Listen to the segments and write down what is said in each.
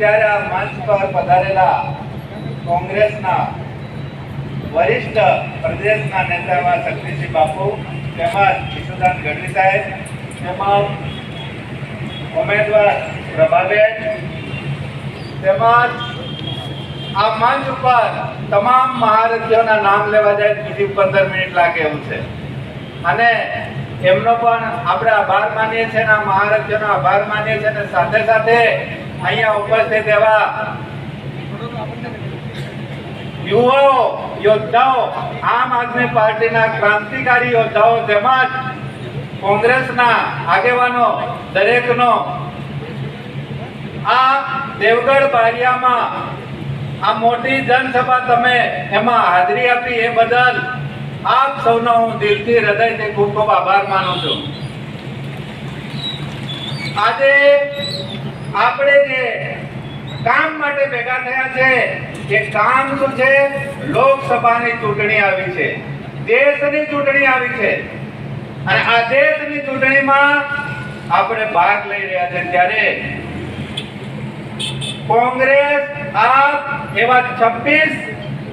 અત્યારે આ મંચ પર પધારેલા કોંગ્રેસના વરિષ્ઠ પ્રદેશના નેતા એવા શક્તિસિંહ બાપુ, તેમજ ઈશુદાન ગઢવી સાહેબ, તેમજ ઉમેદવાર પ્રભાબેન, તેમજ આ મંચ ઉપર તમામ મહારથીઓના નામ લેવા જાય બીજી પંદર મિનિટ લાગે એવું છે. અને એમનો પણ આપણે આભાર માનીએ છીએ આ મહારથીઓનો આભાર માનીએ છીએ અને સાથે સાથે અહીંયા ઉપસ્થિત એવા યુવાઓ, યોદ્ધાઓ, આમ આદમી પાર્ટીના ક્રાંતિકારી યોદ્ધાઓ તેમજ કોંગ્રેસના આગેવાનો, દરેકનો આ દેવગઢ બારિયામાં આ મોટી જનસભા તમે એમાં હાજરી આપી એ બદલ આપ સૌનો હું દિલથી હૃદયથી ખૂબ ખૂબ આભાર માનું છું. આજે આપણે જે કામ માટે ભેગા થયા છે, એ કામ શું છે, લોકસભાની ચૂંટણી આવી છે. દેશની ચૂંટણી આવી છે. અને આ દેશની ચૂંટણીમાં આપણે ભાગ લઈ રહ્યા છે ત્યારે કોંગ્રેસ આપ એવા છવ્વીસ,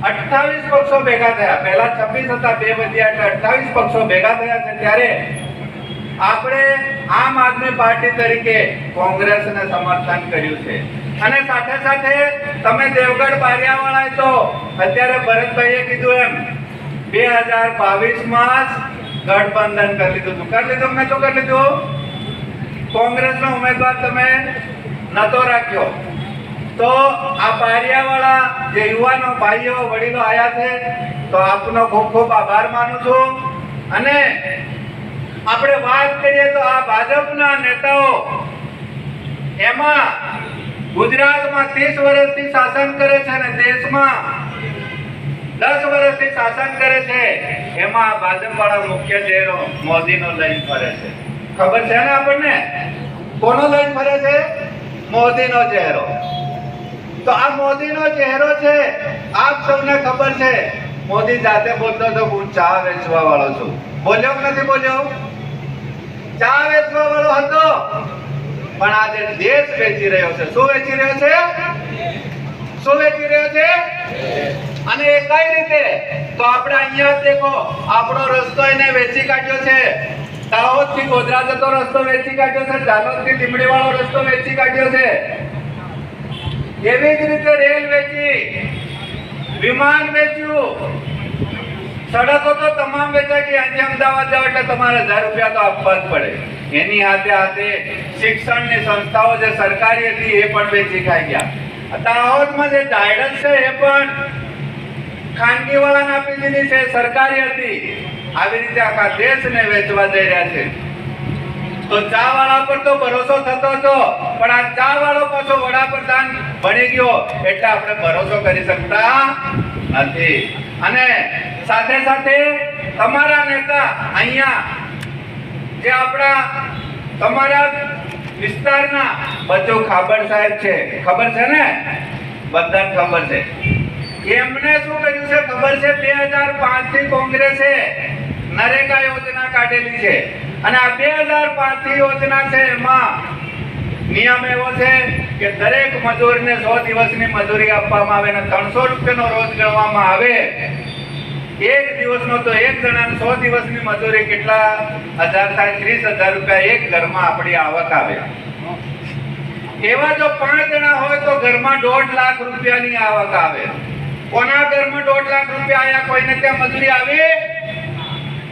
અઠ્ઠાવીસ પક્ષો ભેગા થયા. પહેલા છવ્વીસ હતા, બે વધ્યા એટલે અઠ્ઠાવીસ પક્ષો ભેગા થયા છે ત્યારે આપણે આમ આદમી પાર્ટી તરીકે કોંગ્રેસને સમર્થન કર્યું છે. અને સાથે સાથે તમે દેવગઢ બારિયાવાળાએ તો અત્યારે ભરતભાઈએ કીધું એમ, બે હજાર બાવીસમાં ગઠબંધન કરી લીધું હતું. કરી લીધું મેં તો કરી લીધું? કોંગ્રેસનો ઉમેદવાર તમે નતો રાખ્યો. તો આ પારિયાવાળા જે યુવાનો, ભાઈઓ, વડીલો આયા છે, તો આપનો ખૂબ ખૂબ આભાર માનું છું. અને આપણે વાત કરીએ તો આ ભાજપના નેતાઓ એમાં ગુજરાતમાં ત્રીસ વર્ષથી શાસન કરે છે અને દેશમાં દસ વર્ષથી શાસન કરે છે. એમાં ભાજપ વાળા મુખ્ય ચહેરો મોદીનો લઈને ફરે છે. ખબર છે ને આપણને? કોનો લઈને ફરે છે? મોદીનો ચહેરો. તો આ મોદીનો ચહેરો છે. આપ સૌને ખબર છે મોદી જાતે બોલતો હતો, હું ચા વેચવા વાળો છું. બોલ્યો નથી બોલ્યો? ચા વેચવા વાળો હતો. પણ આજે દેશ વેચી રહ્યો છે. શું વેચી રહ્યો છે? શું વેચી રહ્યો છે? અને એ કઈ રીતે? તો આપણે અહીંયા દેખો, આપણો રસ્તો એને વેચી કાઢ્યો છે. દાહોદથી ગોધરા જતો રસ્તો વેચી કાઢ્યો છે. દાહોદથી લીમડી વાળો રસ્તો વેચી કાઢ્યો છે. એવી જ રીતે રેલ વેચી. વિમાન વેચ્યું. સડકો તો તમામ વેચાય કે અહીંથી અમદાવાદ જાવ એટલે તમારે હજાર રૂપિયા તો આપવા જ પડે. એની હાથે હાથે શિક્ષણની સંસ્થાઓ જે સરકારી હતી એ પણ વેચી ખાઈ ગયા. દાહોદમાં જે ઝાયડસ છે એ પણ ખાનગી વાળાને આપી દીધી છે, સરકારી હતી. આવી રીતે આખા દેશને વેચવા જઈ રહ્યા છે. તો ચા વાળા પર તો ભરોસો થતો હતો, પણ આ ચા વાળો પાછો વડાપ્રધાન બની ગયો એટલે આપણે ભરોસો કરી શકતા નથી. અને સાથે સાથે તમારા નેતા અહીંયા જે આપણા તમારા વિસ્તારના બચ્ચો ખાબર સાહેબ છે, ખબર છે ને? બધા ખબર છે. એમને શું કર્યું છે? ખબર છે? બે હજાર પાંચથી કોંગ્રેસે નરેગા યોજના કાઢેલી છે. અને આ બે હજાર પાંચ યોજના છે એમાં નિયમ એવો છે કે દરેક મજૂરને સો દિવસની મજૂરી આપવામાં આવે અને ત્રણસો રૂપિયાનો રોજ ગણવામાં આવે. એક દિવસનો તો એક જણાને સો દિવસની મજૂરી કેટલા હજાર થાય? ત્રીસ હજાર રૂપિયા એક ઘરમાં આપણી આવક આવે. એવા જો પાંચ જણા હોય તો ઘરમાં દોઢ લાખ રૂપિયાની આવક આવે. કોના ઘરમાં દોઢ લાખ રૂપિયા આયા? કોઈને ત્યાં મજૂરી આવી?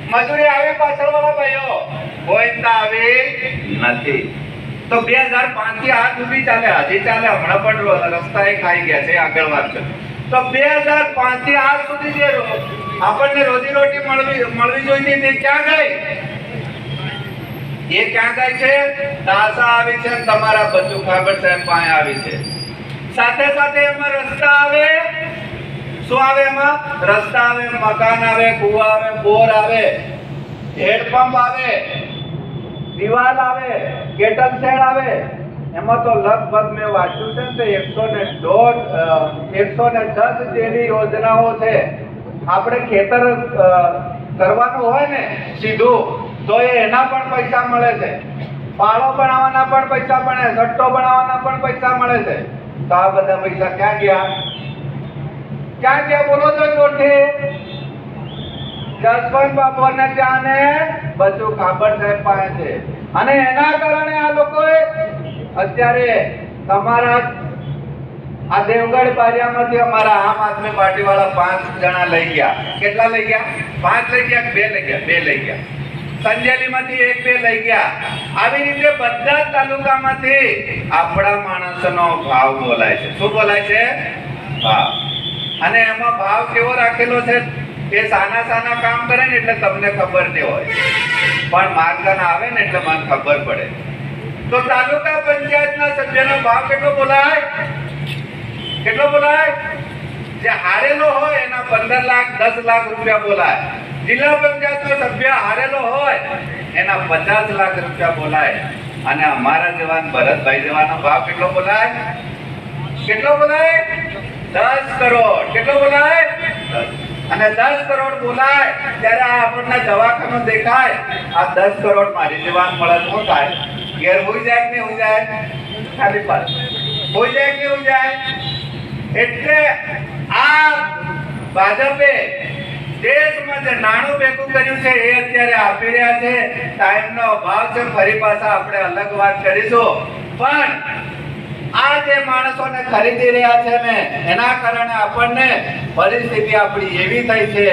મજૂરી આવી પાછળ વાળા ભાઈઓ ત્યાં આવી નથી. તો બે હજાર પાંચથી આજ સુધી ચાલે, હજી ચાલે. હમણાં પણ રસ્તા એ ખાઈ ગયા છે, આગળ વાત છે. તો બે હજાર પાંચથી આજ સુધી જે આપણને રોજી રોટી મળવી મળવી જોઈએ તે ક્યાં ગઈ? એ ક્યાં ગઈ છે? દાસા આવી છે તમારા બધું ખાબર સાહેબ પાસે આવી છે. સાથે સાથે એમાં રસ્તા આવે શું આવે એમાં? રસ્તા આવે, મકાન આવે, કુવા આવે, બોર આવે હેડપંપ આવે, દિવાલ આવે કેટલ શેડ આવે. એમાં તો લગભગ મેં વાંચ્યું છે ને એકસો ને દોઢ એકસો ને દસ જેવી યોજનાઓ છે. આપણે ખેતર કરવાનું હોય ને સીધું, તો એ એના પણ પૈસા મળે છે. પાળો બનાવવાના પણ પૈસા મળે સટ્ટો બનાવવાના પણ પૈસા મળે છે. તો આ બધા પૈસા ક્યાં ગયા? ક્યાં ગયા બોલો તો જોઠે જસવંત બાપુને ત્યાં ને કાબડ સાહેબ પાસે છે. અને એના કારણે આ લોકોએ અત્યારે તમારા આ દેવગઢ બારિયામાંથી અમારા આમ આદમી પાર્ટી વાળા પાંચ જણા લઈ ગયા. કેટલા લઈ ગયા? પાંચ લઈ ગયા બે લઈ ગયા? બે લઈ ગયા. સંજેલીમાંથી એક બે લઈ ગયા. આવી રીતે બધા તાલુકામાંથી આપણા માણસનો ભાવ બોલાય છે. શું બોલાય છે? અને એમાં ભાવ કેવો રાખેલો છે એ સાના સાના કામ કરે ને એટલે તમને ખબર નહીં હોય. પણ માર્ગન આવે ને એટલે મને ખબર પડે. તો તાલુકા પંચાયતના સભ્યનો ભાવ કેટલો બોલાય? કેટલો બોલાય? જે હારેલો હોય એના પંદર લાખ, દસ લાખ રૂપિયા બોલાય. જિલ્લા પંચાયતનો સભ્ય હારેલો હોય એના પચાસ લાખ રૂપિયા બોલાય. અને અમારા જવાન ભરતભાઈ જવાનો ભાવ કેટલો બોલાય? કેટલો બોલાય? દસ કરોડ. કેટલો બોલાય? અને દસ કરોડ બોલાય ત્યારે આ આપણને દવાખાનું દેખાય. આ દસ કરોડ મારી જવાન મળે શું થાય. ઘેર હોઈ જાય કે હોઈ જાય? ખાલી પાસ હોઈ જાય કે હોઈ જાય? એટલે આ ભાજપે દેશમાં જે નાણું ભેગું કર્યું છે એ અત્યારે આપી રહ્યા છે. ટાઈમનો અભાવ છે. ફરી પાછા આપણે અલગ વાત કરીશું. પણ આ જે માણસોને ખરીદી રહ્યા છે ને, એના કારણે આપણને પરિસ્થિતિ આપણી એવી થઈ છે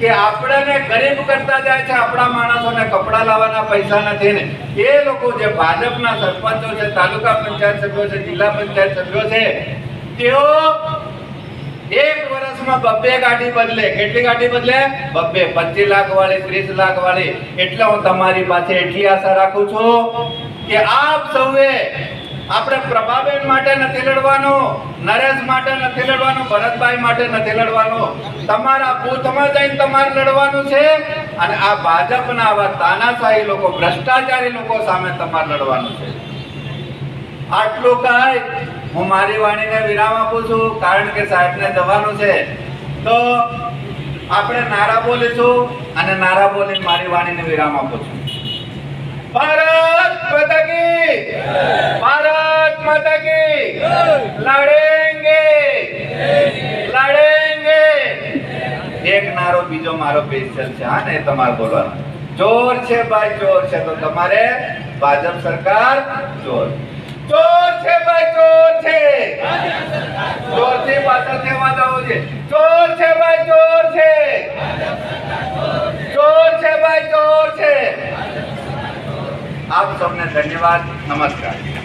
કે આપણને ગરીબ કરતા જાય છે, આપણા માણસોને કપડાં લાવવાના પૈસા નથી ને. એ લોકો જે ભાજપના સરપંચો છે, તાલુકા પંચાયત સભ્યો છે, જિલ્લા પંચાયત સભ્યો છે, તેઓ એક વર્ષમાં બબ્બે ગાડી બદલે. કેટલી ગાડી બદલે? બબ્બે પચીસ લાખ વાળી ત્રીસ લાખ વાળી એટલે હું તમારી પાસે એટલી આશા રાખું છું કે આપ સૌએ આપણે પ્રભાબેન માટે નથી લડવાનો, નરેશ માટે નથી લડવાનો, ભરતભાઈ માટે નથી લડવાનો. તમારા બૂથમાં જઈને તમારે લડવાનું છે અને આ ભાજપના આવા તાનાશાહી લોકો, ભ્રષ્ટાચારી લોકો સામે તમારે લડવાનું છે. આટલું કહી હું મારી વાણીને વિરામ આપું છું, કારણ કે સાહેબને જવાનું છે. તો આપણે નારા બોલીશું અને નારા બોલીને મારી વાણીને વિરામ આપું છું. ભારત માતા એક બીજો મારો પેન્શન છે. હા ને તમારે બોલવાનો. ચોર છે ભાઈ, ચોર છે. તો તમારે ભાજપ સરકાર ચોર. ચોર છે ભાઈ, ચોર છે. ચોરથી પાછળ કહેવા જવું છે? ચોર છે ભાઈ, ચોર છે. ચોર છે ભાઈ, ચોર છે. આપ સૌને ધન્યવાદ. નમસ્કાર.